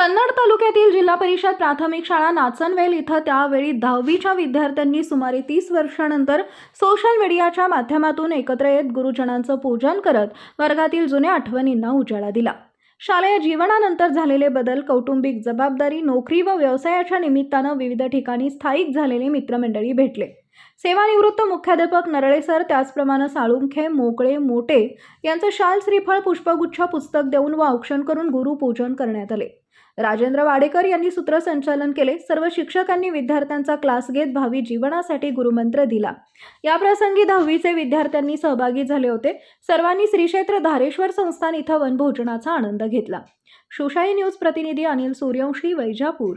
कन्नड तालुक्यातील जिल्हा परिषद प्राथमिक शाळा नाचनवेल इथं त्यावेळी दहावीच्या विद्यार्थ्यांनी सुमारे तीस वर्षानंतर सोशल मीडियाच्या माध्यमातून एकत्र येत गुरुजनांचं पूजन करत वर्गातील जुन्या आठवणींना उजाळा दिला. शालेय जीवनानंतर झालेले बदल कौटुंबिक जबाबदारी नोकरी व व्यवसायाच्या निमित्तानं विविध ठिकाणी स्थायिक झालेले मित्रमंडळी भेटले. सेवानिवृत्त मुख्याध्यापक नरळे सर त्याचप्रमाणे साळुंखे मोकळे मोटे यांचं शाल श्रीफळ पुष्पगुच्छ पुस्तक देऊन व औक्षण करून गुरुपूजन करण्यात आले. राजेंद्र वाडेकर यांनी सूत्रसंचालन केले. सर्व शिक्षकांनी विद्यार्थ्यांचा क्लास घेत भावी जीवनासाठी गुरुमंत्र दिला. याप्रसंगी दहावीचे विद्यार्थ्यांनी सहभागी झाले होते. सर्वांनी श्रीक्षेत्र धारेश्वर संस्थान इथं वनभोजनाचा आनंद घेतला. शुशाई न्यूज प्रतिनिधी अनिल सूर्यवंशी वैजापूर.